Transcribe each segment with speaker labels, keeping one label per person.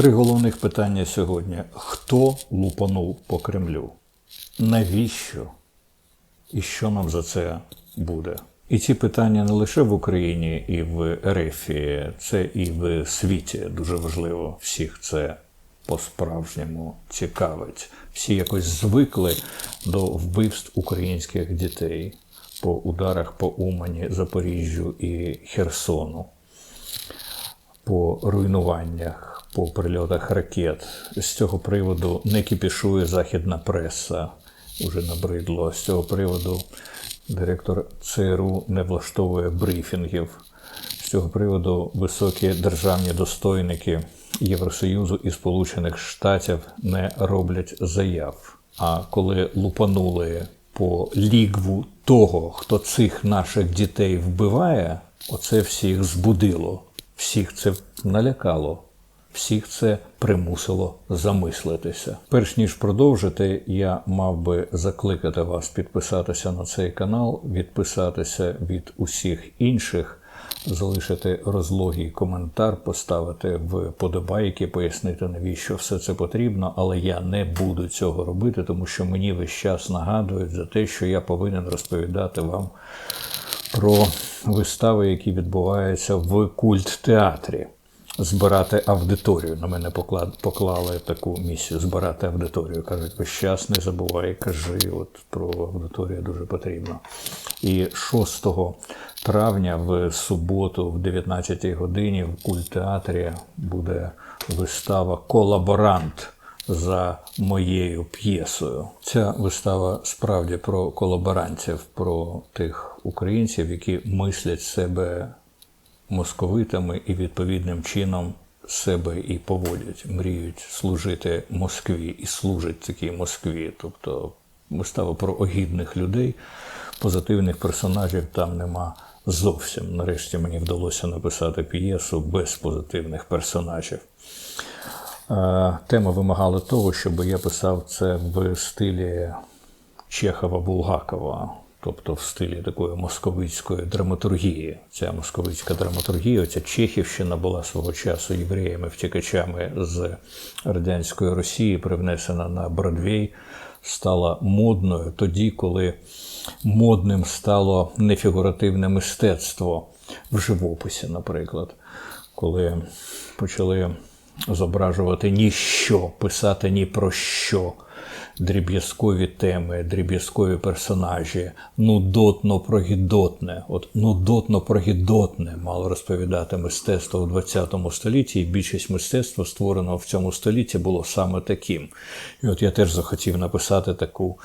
Speaker 1: Три головних питання сьогодні: хто лупанув по Кремлю? Навіщо? І що нам за це буде? І ці питання не лише в Україні і в РФ, це і в світі дуже важливо. Всіх це по-справжньому цікавить. Всі якось звикли до вбивств українських дітей по ударах по Умані, Запоріжжю і Херсону, по руйнуваннях, по прильотах ракет. З цього приводу не кіпішує західна преса, уже набридло. З цього приводу директор ЦРУ не влаштовує брифінгів. З цього приводу високі державні достойники Євросоюзу і Сполучених Штатів не роблять заяв. А коли лупанули по лігву того, хто цих наших дітей вбиває, оце всіх збудило, всіх це налякало. Всіх це примусило замислитися. Перш ніж продовжити, я мав би закликати вас підписатися на цей канал, відписатися від усіх інших, залишити розлогий коментар, поставити в подобайки, пояснити, навіщо все це потрібно. Але я не буду цього робити, тому що мені весь час нагадують за те, що я повинен розповідати вам про вистави, які відбуваються в культ-театрі збирати аудиторію. На мене поклали таку місію збирати аудиторію. Кажуть, весь час не забувай, кажи, от про аудиторію дуже потрібно. І 6 травня в суботу, в 19 годині, в культеатрі буде вистава Колаборант. За моєю п'єсою. Ця вистава справді про колаборантів, про тих українців, які мислять себе московитами і відповідним чином себе і поводять, мріють служити Москві і служать такій Москві. Тобто вистава про огідних людей, позитивних персонажів там нема зовсім. Нарешті мені вдалося написати п'єсу без позитивних персонажів. Тема вимагала того, щоб я писав це в стилі Чехова-Булгакова тобто в стилі такої московицької драматургії. Ця московицька драматургія, ця Чехівщина була свого часу євреями-втікачами з радянської Росії, привнесена на Бродвей, стала модною тоді, коли модним стало нефігуративне мистецтво в живописі, наприклад, коли почали зображувати ніщо, писати ні про що дріб'язкові теми, дріб'язкові персонажі, нудотно прогідотне. От нудотно прогідотне мало розповідати мистецтво в ХХ столітті, і більшість мистецтва, створеного в цьому столітті, було саме таким. І от я теж захотів написати таку.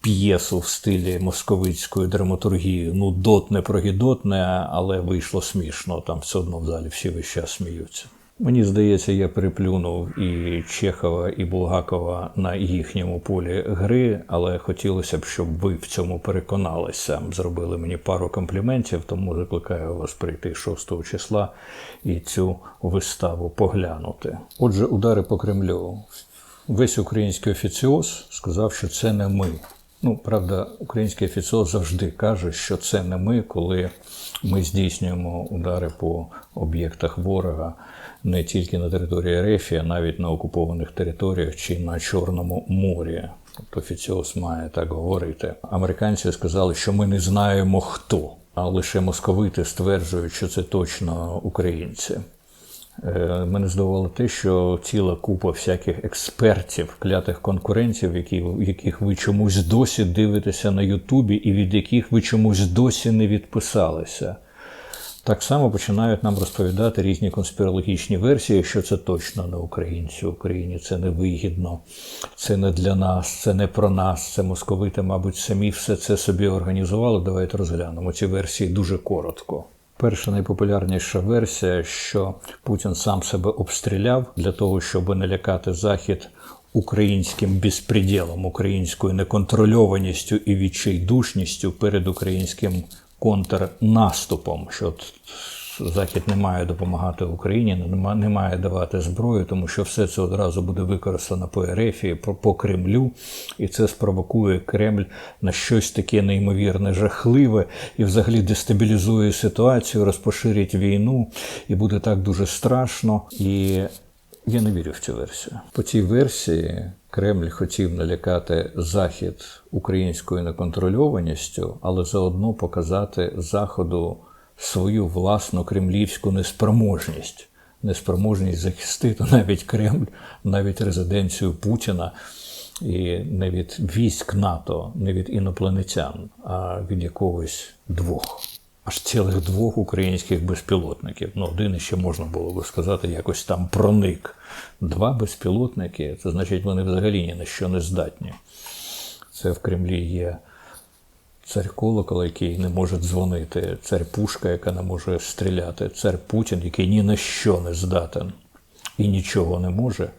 Speaker 1: П'єсу в стилі московицької драматургії, ну дотне прогідотне, але вийшло смішно. Там все одно в залі всі весь час сміються. Мені здається, я приплюнув і Чехова, і Булгакова на їхньому полі гри, але хотілося б, щоб ви в цьому переконалися. Зробили мені пару компліментів, тому закликаю вас прийти 6 числа і цю виставу поглянути. Отже, удари по Кремлю. Весь український офіціоз сказав, що це не ми. Ну, правда, український офіціоз завжди каже, що це не ми, коли ми здійснюємо удари по об'єктах ворога не тільки на території РФ, а навіть на окупованих територіях чи на Чорному морі. Тобто офіціоз має так говорити. Американці сказали, що ми не знаємо хто, а лише московити стверджують, що це точно українці. Е, мене здивувало те, що ціла купа всяких експертів, клятих конкурентів, які, яких ви чомусь досі дивитеся на Ютубі, і від яких ви чомусь досі не відписалися. Так само починають нам розповідати різні конспірологічні версії, що це точно не українці. Україні це не вигідно, це не для нас, це не про нас. Це московити, мабуть, самі все це собі організували. Давайте розглянемо ці версії дуже коротко. Перша найпопулярніша версія, що Путін сам себе обстріляв для того, щоб не лякати Захід українським безпреділом, українською неконтрольованістю і відчайдушністю перед українським контрнаступом, що Захід не має допомагати Україні, не має давати зброю, тому що все це одразу буде використано по РФ, по Кремлю, і це спровокує Кремль на щось таке неймовірне, жахливе і взагалі дестабілізує ситуацію, розпоширить війну, і буде так дуже страшно. І Я не вірю в цю версію. По цій версії Кремль хотів налякати Захід українською неконтрольованістю, але заодно показати Заходу свою власну кремлівську неспроможність, неспроможність захистити навіть Кремль, навіть резиденцію Путіна і не від військ НАТО, не від інопланетян, а від якогось двох. Аж цілих двох українських безпілотників. Ну, один ще можна було би сказати, якось там проник. Два безпілотники, це значить, вони взагалі ні на що не здатні. Це в Кремлі є цар колокол, який не може дзвонити, цар Пушка, яка не може стріляти, цар Путін, який ні на що не здатен і нічого не може.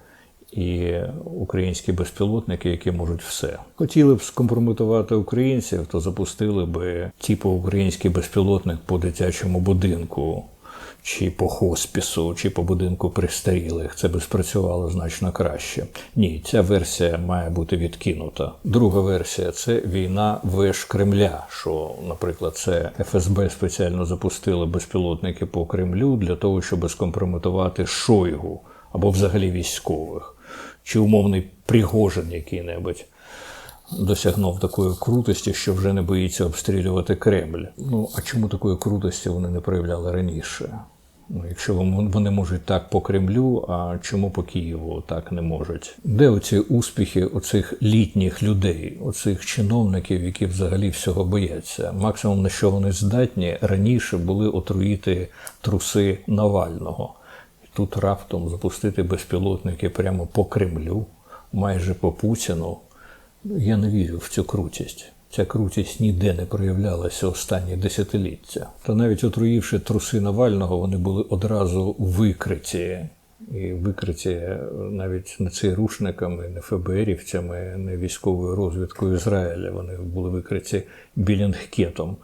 Speaker 1: І українські безпілотники, які можуть все. Хотіли б скомпрометувати українців, то запустили би типу український безпілотник по дитячому будинку, чи по хоспісу, чи по будинку престарілих. Це би спрацювало значно краще. Ні, ця версія має бути відкинута. Друга версія це війна веж Кремля. Що, наприклад, це ФСБ спеціально запустили безпілотники по Кремлю для того, щоб скомпрометувати Шойгу або взагалі військових чи умовний Пригожин який-небудь досягнув такої крутості, що вже не боїться обстрілювати Кремль. Ну а чому такої крутості вони не проявляли раніше? Ну, Якщо вони можуть так по Кремлю, а чому по Києву так не можуть? Де оці успіхи оцих літніх людей, оцих чиновників, які взагалі всього бояться? Максимум на що вони здатні раніше були отруїти труси Навального. Тут раптом запустити безпілотники прямо по Кремлю, майже по Путіну. Я не вірю в цю крутість. Ця крутість ніде не проявлялася останні десятиліття. Та навіть отруївши труси Навального, вони були одразу викриті. І викриті навіть не ЦРУшниками, не ФБРівцями, не військовою розвідкою Ізраїля. Вони були викриті Білінгкетом,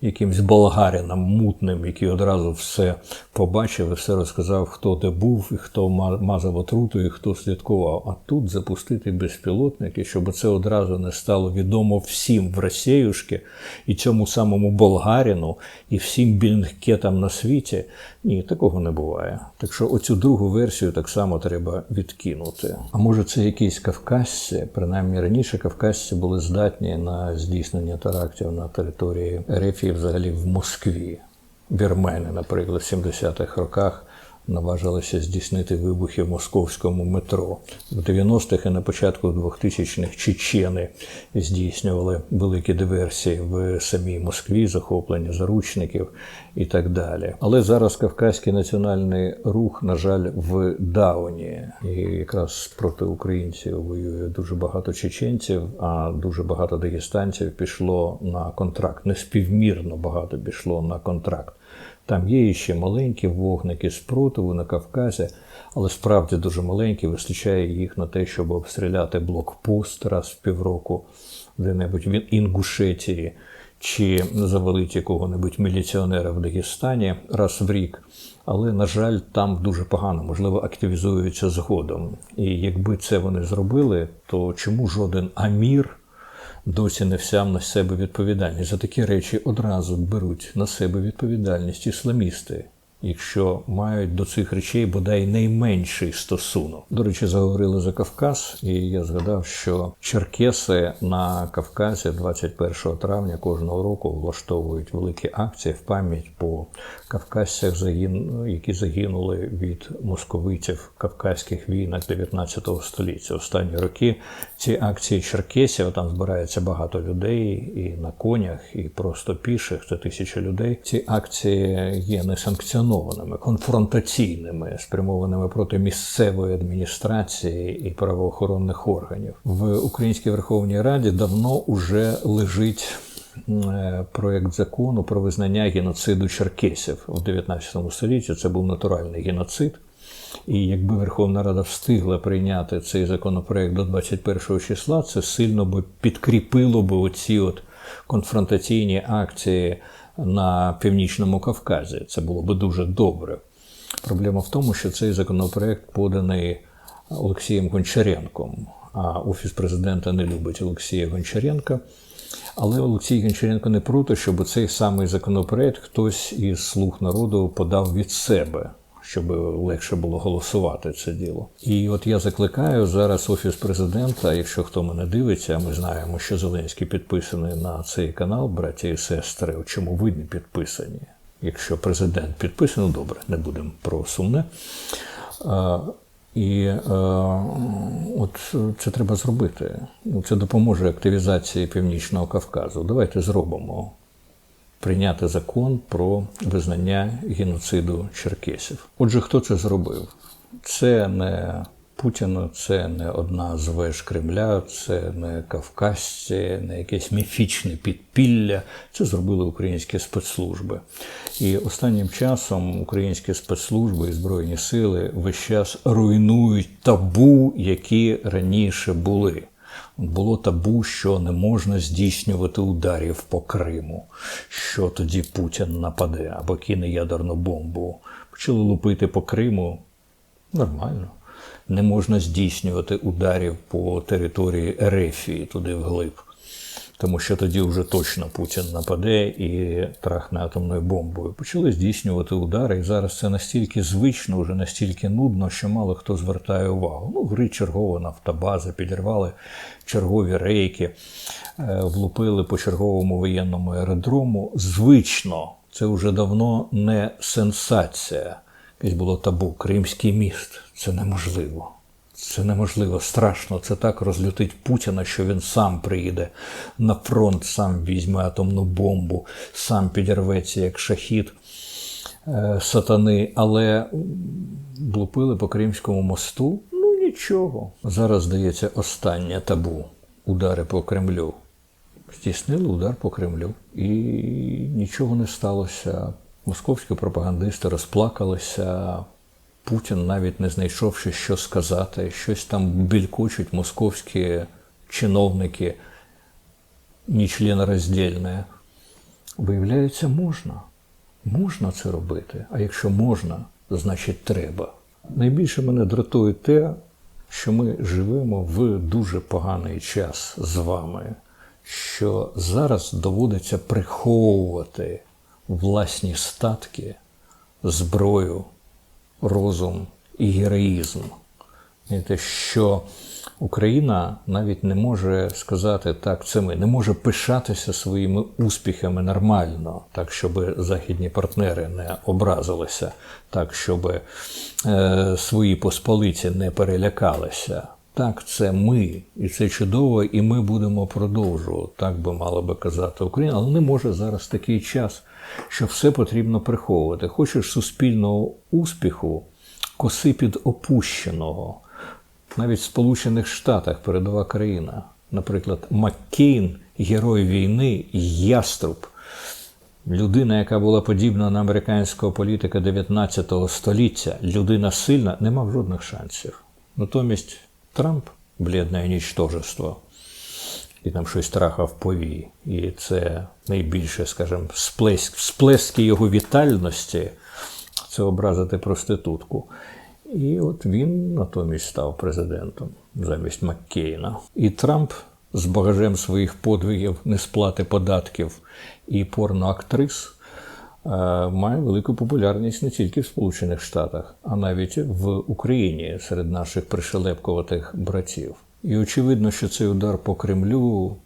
Speaker 1: якимсь болгарином мутним, який одразу все побачив і все розказав, хто де був, і хто мазав отруту, і хто слідкував. А тут запустити безпілотники, щоб це одразу не стало відомо всім в Росіюшки і цьому самому болгарину, і всім білінгкетам на світі. Ні, такого не буває. Так що оцю другу версію так само треба відкинути. А може, це якісь кавказці, принаймні раніше кавказці були здатні на здійснення терактів на території РФ і взагалі в Москві. Вірмени, наприклад, в 70-х роках наважилися здійснити вибухи в московському метро. В 90-х і на початку 2000-х чечени здійснювали великі диверсії в самій Москві, захоплення заручників і так далі. Але зараз Кавказький національний рух, на жаль, в Дауні, і якраз проти українців воює дуже багато чеченців, а дуже багато дагестанців пішло на контракт. Неспівмірно багато пішло на контракт. Там є ще маленькі вогники спротиву на Кавказі, але справді дуже маленькі, вистачає їх на те, щоб обстріляти блокпост раз в півроку, де-небудь в Інгушетії, чи завалити якого-небудь міліціонера в Дагестані раз в рік. Але, на жаль, там дуже погано, можливо, активізуються згодом. І якби це вони зробили, то чому жоден амір досі не взяв на себе відповідальність. За такі речі одразу беруть на себе відповідальність ісламісти, якщо мають до цих речей бодай найменший стосунок. До речі, заговорили за Кавказ, і я згадав, що Черкеси на Кавказі 21 травня кожного року влаштовують великі акції в пам'ять по кавказцях, які загинули від московитів кавказьких війнах 19 століття. Останні роки ці акції черкесів там збирається багато людей і на конях, і просто піших це тисячі людей. Ці акції є несанкціонованими, конфронтаційними, спрямованими проти місцевої адміністрації і правоохоронних органів в Українській Верховній Раді. Давно уже лежить. Проєкт закону про визнання геноциду черкесів у 19 столітті. Це був натуральний геноцид. І якби Верховна Рада встигла прийняти цей законопроект до 21 числа, це сильно би підкріпило би оці от конфронтаційні акції на північному Кавказі. Це було би дуже добре. Проблема в тому, що цей законопроект поданий Олексієм Гончаренком, а Офіс президента не любить Олексія Гончаренка. Але Олексій Гончаренко не проти, щоб цей самий законопроект хтось із слуг народу подав від себе. Щоб легше було голосувати це діло. І от я закликаю зараз офіс президента. Якщо хто мене дивиться, ми знаємо, що Зеленський підписаний на цей канал, браті і сестри. Чому ви не підписані? Якщо президент підписаний, ну добре, не будемо про сумне. І е, от це треба зробити. Це допоможе активізації Північного Кавказу. Давайте зробимо прийняти закон про визнання геноциду черкесів. Отже, хто це зробив? Це не Путіна, це не одна з веж Кремля, це не кавказці, не якесь міфічне підпілля. Це зробили українські спецслужби. І останнім часом українські спецслужби і збройні сили весь час руйнують табу, які раніше були. Було табу, що не можна здійснювати ударів по Криму, що тоді Путін нападе або кине ядерну бомбу. Почали лупити по Криму нормально. Не можна здійснювати ударів по території Ерефії туди вглиб тому що тоді вже точно Путін нападе і трахне атомною бомбою. Почали здійснювати удари, і зараз це настільки звично, вже настільки нудно, що мало хто звертає увагу. Ну, гри чергова нафтобаза, підірвали чергові рейки, е, влупили по черговому воєнному аеродрому. Звично, це вже давно не сенсація. Якесь було табу. Кримський міст це неможливо. Це неможливо, страшно. Це так розлютить Путіна, що він сам приїде на фронт, сам візьме атомну бомбу, сам підірветься як шахід е, сатани. Але блупили по Кримському мосту. Ну нічого. Зараз здається останнє табу удари по Кремлю. Здійснили удар по Кремлю, і нічого не сталося. Московські пропагандисти розплакалися. Путін навіть не знайшовши, що сказати, щось там бількочуть московські чиновники нічленороздільне. Виявляється, можна. Можна це робити. А якщо можна, значить треба. Найбільше мене дратує те, що ми живемо в дуже поганий час з вами, що зараз доводиться приховувати власні статки, зброю розум і героїзм. І те, що Україна навіть не може сказати так, це ми не може пишатися своїми успіхами нормально, так, щоб західні партнери не образилися, так, щоб е, свої посполиці не перелякалися. Так, це ми, і це чудово, і ми будемо продовжувати. Так би мала би казати Україна, але не може зараз такий час, що все потрібно приховувати. Хочеш суспільного успіху, коси під опущеного. Навіть в Сполучених Штатах передова країна. Наприклад, Маккейн, герой війни, яструб. Людина, яка була подібна на американського політика 19 століття, людина сильна, не мав жодних шансів. Натомість Трамп блідне нічтожество і там щось трахав повій. І це найбільше, скажімо, сплеск, сплески його вітальності це образити проститутку. І от він натомість став президентом замість Маккейна. І Трамп з багажем своїх подвигів несплати податків і порноактрис е, має велику популярність не тільки в Сполучених Штатах, а навіть в Україні серед наших пришелепкуватих братів. І очевидно, що цей удар по Кремлю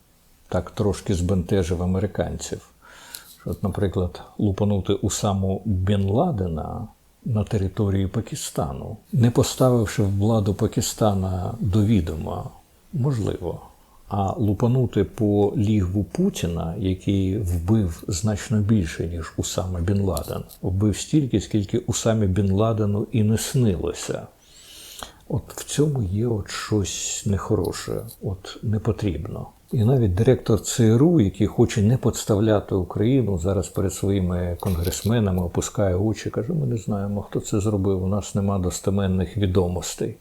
Speaker 1: так трошки збентежив американців. От, наприклад, лупанути у саму Бен Ладена на території Пакистану, не поставивши владу Пакистана до відома, можливо. А лупанути по лігву Путіна, який вбив значно більше, ніж Усама Бен Ладен, вбив стільки, скільки Усамі Бен Ладену і не снилося. От в цьому є от щось нехороше, от не потрібно. І навіть директор ЦРУ, який хоче не подставляти Україну, зараз перед своїми конгресменами опускає очі, каже: ми не знаємо, хто це зробив. У нас нема достеменних відомостей.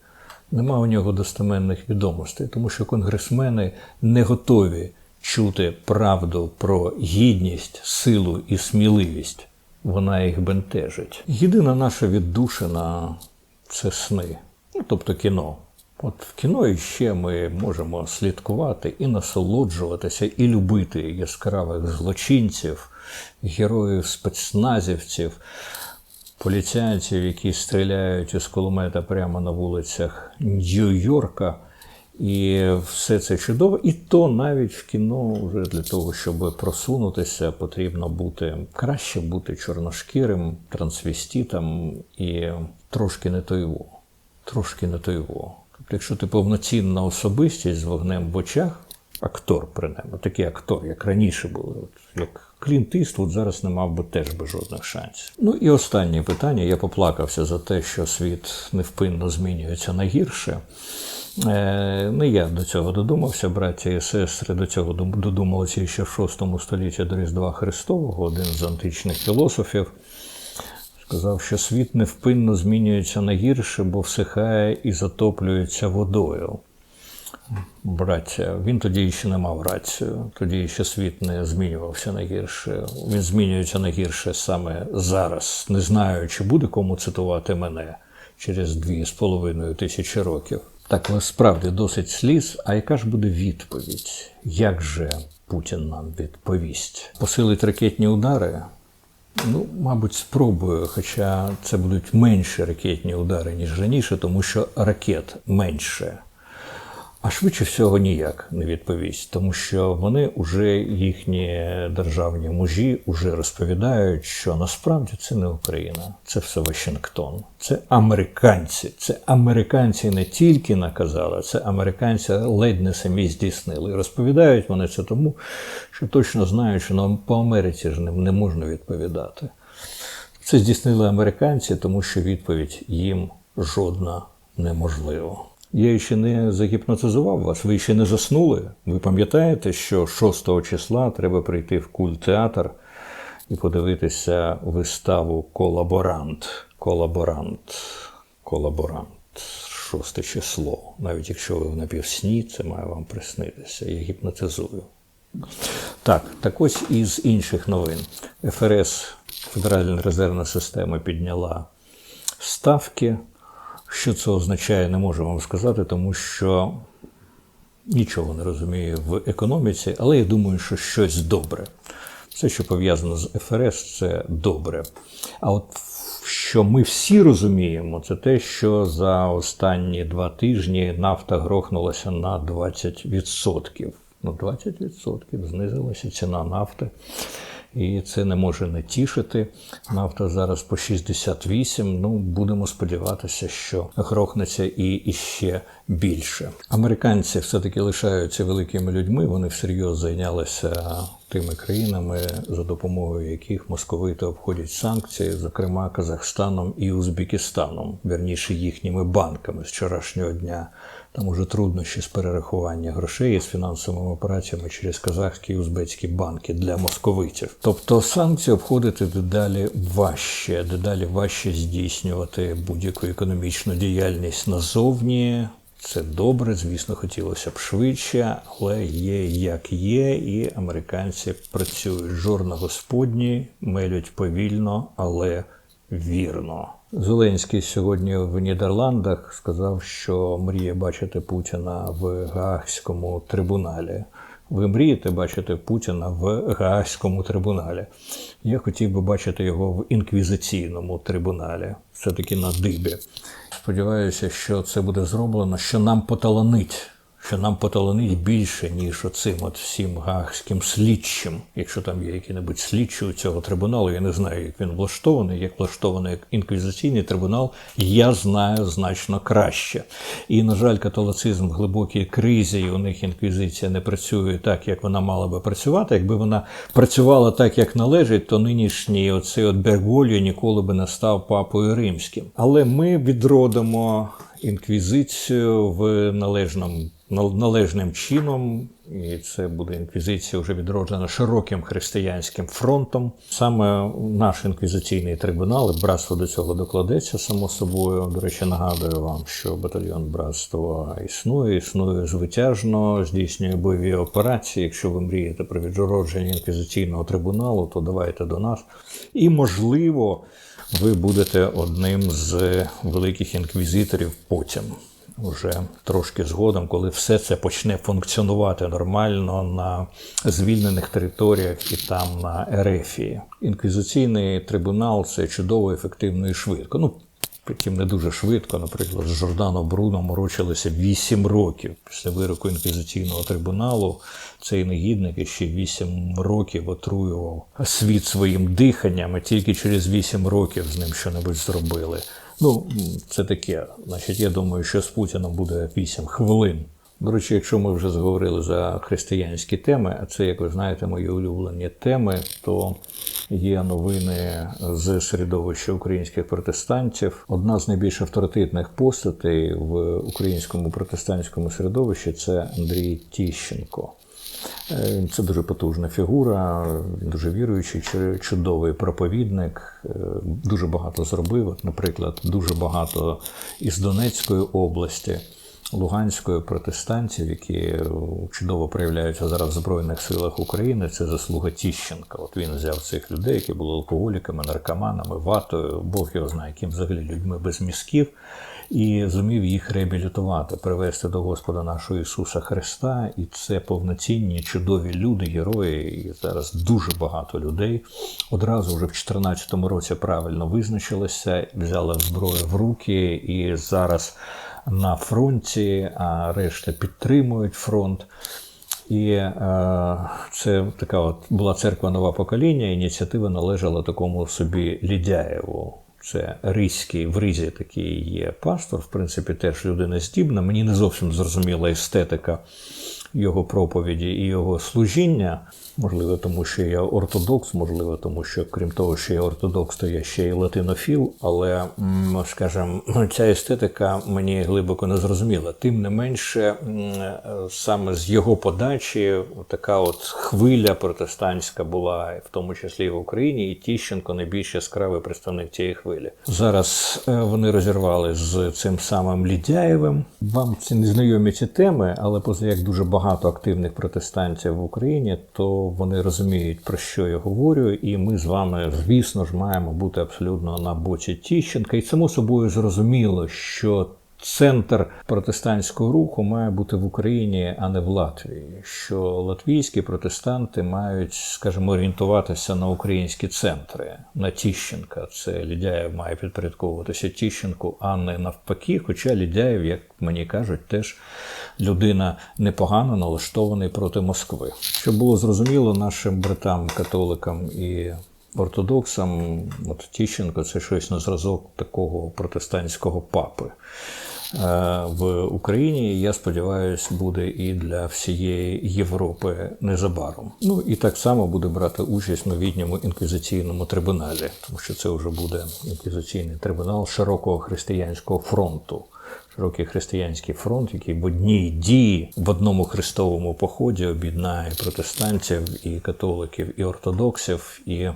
Speaker 1: Нема у нього достеменних відомостей, тому що конгресмени не готові чути правду про гідність, силу і сміливість. Вона їх бентежить. Єдина наша віддушина це сни, ну тобто кіно. От в кіно іще ми можемо слідкувати і насолоджуватися, і любити яскравих злочинців, героїв спецназівців. поліціянців, які стріляють із кулемета прямо на вулицях Нью-Йорка. І все це чудово. І то навіть в кіно вже для того, щоб просунутися, потрібно бути краще бути чорношкірим, трансвеститом і трошки не тойво. Трошки не тойво. Тобто, якщо ти повноцінна особистість з вогнем в очах, актор, принаймні, такий актор, як раніше були, як Клінт Іствуд зараз не мав би теж би жодних шансів. Ну і останнє питання. Я поплакався за те, що світ невпинно змінюється на гірше. Е, Не я до цього додумався, браття і сестри до цього додумалися ще в VI столітті до Різдва Христового, один з античних філософів. Сказав, що світ невпинно змінюється на гірше, бо всихає і затоплюється водою. Браття, він тоді ще не мав рацію, тоді ще світ не змінювався на гірше. Він змінюється на гірше саме зараз, не знаю, чи буде кому цитувати мене через дві з половиною тисячі років. Так, справді досить сліз. А яка ж буде відповідь? Як же Путін нам відповість? Посилить ракетні удари? Ну, мабуть, спробую, хоча це будуть менші ракетні удари, ніж раніше, тому що ракет менше. А швидше всього ніяк не відповість, тому що вони вже їхні державні мужі вже розповідають, що насправді це не Україна, це все Вашингтон, це американці. Це американці не тільки наказали, це американці ледь не самі здійснили. І розповідають вони це тому, що точно знають, що нам по Америці ж не можна відповідати. Це здійснили американці, тому що відповідь їм жодна неможлива. Я ще не загіпнотизував вас, ви ще не заснули. Ви пам'ятаєте, що 6 числа треба прийти в культ-театр і подивитися виставу Колаборант. Колаборант. Колаборант. Шосте число. Навіть якщо ви в напівсні, це має вам приснитися. Я гіпнотизую. Так, так ось із інших новин. ФРС, Федеральна резервна система, підняла ставки. Що це означає, не можу вам сказати, тому що нічого не розумію в економіці, але я думаю, що щось добре. Все, що пов'язано з ФРС, це добре. А от що ми всі розуміємо, це те, що за останні два тижні нафта грохнулася на 20%. Ну, 20% знизилася ціна нафти і це не може не тішити. Нафта зараз по 68. Ну будемо сподіватися, що грохнеться і іще більше. Американці все-таки лишаються великими людьми. Вони всерйоз зайнялися тими країнами, за допомогою яких московити обходять санкції, зокрема Казахстаном і Узбекистаном, верніше їхніми банками з вчорашнього дня. Там уже труднощі з перерахування грошей і з фінансовими операціями через казахські і узбецькі банки для московитів. Тобто санкції обходити дедалі важче, дедалі важче здійснювати будь-яку економічну діяльність назовні. Це добре, звісно, хотілося б швидше, але є як є, і американці працюють жорна господні, мелють повільно, але вірно. Зеленський сьогодні в Нідерландах сказав, що мріє бачити Путіна в Гаагському трибуналі. Ви мрієте бачити Путіна в Гаагському трибуналі. Я хотів би бачити його в інквізиційному трибуналі, все-таки на дибі. Сподіваюся, що це буде зроблено, що нам поталанить що нам поталанить більше, ніж оцим от всім гаагським слідчим. Якщо там є який-небудь слідчий у цього трибуналу, я не знаю, як він влаштований, як влаштований інквізиційний трибунал, я знаю значно краще. І, на жаль, католицизм в глибокій кризі, і у них інквізиція не працює так, як вона мала би працювати. Якби вона працювала так, як належить, то нинішній оцей от Бергольо ніколи би не став папою римським. Але ми відродимо інквізицію в належному належним чином, і це буде інквізиція вже відроджена широким християнським фронтом. Саме наш інквізиційний трибунал, і братство до цього докладеться само собою. До речі, нагадую вам, що батальйон братства існує, існує звитяжно, здійснює бойові операції. Якщо ви мрієте про відродження інквізиційного трибуналу, то давайте до нас. І можливо, ви будете одним з великих інквізиторів потім. Вже трошки згодом, коли все це почне функціонувати нормально на звільнених територіях і там на Ерефії. Інквізиційний трибунал це чудово, ефективно і швидко. Ну, Втім, не дуже швидко, наприклад, з Жордано Бруно морочилися 8 років після вироку інквізиційного трибуналу. Цей негідник ще 8 років отруював світ своїм диханням, і тільки через 8 років з ним щонебудь зробили. Ну, це таке. Значить, я думаю, що з Путіном буде 8 хвилин. До речі, якщо ми вже зговорили за християнські теми, а це, як ви знаєте, мої улюблені теми, то є новини з середовища українських протестантів. Одна з найбільш авторитетних постатей в українському протестантському середовищі це Андрій Тіщенко. Е, Це дуже потужна фігура, він дуже віруючий, чудовий проповідник, е, дуже багато зробив. Наприклад, дуже багато із Донецької області, Луганської протестантів, які е, чудово проявляються зараз в Збройних силах України. Це заслуга Тіщенка. От він взяв цих людей, які були алкоголіками, наркоманами, ватою, Бог його знає, яким взагалі людьми без мізків і зумів їх реабілітувати, привести до Господа нашого Ісуса Христа. І це повноцінні, чудові люди, герої. І зараз дуже багато людей одразу вже в 2014 році правильно визначилися, взяли зброю в руки і зараз на фронті, а решта підтримують фронт. І е, це така от була церква нове покоління. Ініціатива належала такому собі Лідяєву. Це Ризький, в Ризі такий є пастор, в принципі, теж людина здібна. Мені не зовсім зрозуміла естетика його проповіді і його служіння. Можливо, тому що я ортодокс, можливо, тому що крім того, що я ортодокс, то я ще й латинофіл. Але, скажімо, ця естетика мені глибоко не зрозуміла. Тим не менше, саме з його подачі така от хвиля протестантська була, в тому числі і в Україні, і Тіщенко найбільш яскравий представник цієї хвилі. Зараз е, вони розірвали з цим самим Лідяєвим. Вам ці не знайомі ці теми, але поза як дуже багато активних протестантів в Україні, то вони розуміють, про що я говорю, і ми з вами, звісно ж, маємо бути абсолютно на боці Тіщенка. І само собою зрозуміло, що центр протестантського руху має бути в Україні, а не в Латвії. Що латвійські протестанти мають, скажімо, орієнтуватися на українські центри, на Тіщенка. Це Лідяєв має підпорядковуватися Тіщенку, а не навпаки. Хоча Лідяєв, як мені кажуть, теж людина непогано налаштований проти Москви. Щоб було зрозуміло нашим братам, католикам і ортодоксам, от Тіщенко це щось на зразок такого протестантського папи. Е, В Україні, я сподіваюся, буде і для всієї Європи незабаром. Ну і так само буде брати участь в новітньому інквізиційному трибуналі, тому що це вже буде інквізиційний трибунал широкого християнського фронту широкий християнський фронт, який в одній дії в одному хрестовому поході об'єднає протестантів і католиків, і ортодоксів. І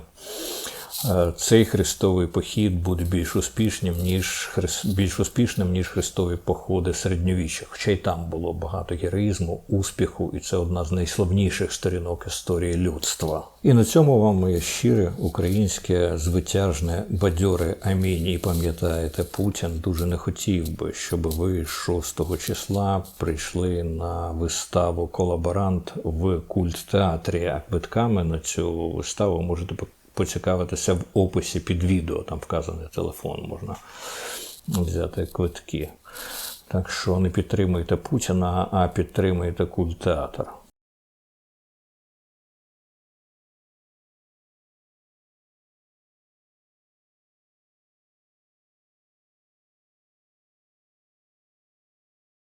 Speaker 1: цей хрестовий похід буде більш успішним, ніж більш успішним, ніж хрестові походи середньовіччя. Хоча й там було багато героїзму, успіху, і це одна з найславніших сторінок історії людства. І на цьому вам моє щире українське звитяжне бадьоре амінь. І пам'ятаєте, Путін дуже не хотів би, щоб ви 6 числа прийшли на виставу колаборант в культ-театрі. А квитками на цю виставу можете поцікавитися в описі під відео. Там вказаний телефон, можна взяти квитки. Так що не підтримуйте Путіна, а підтримуйте культ-театр.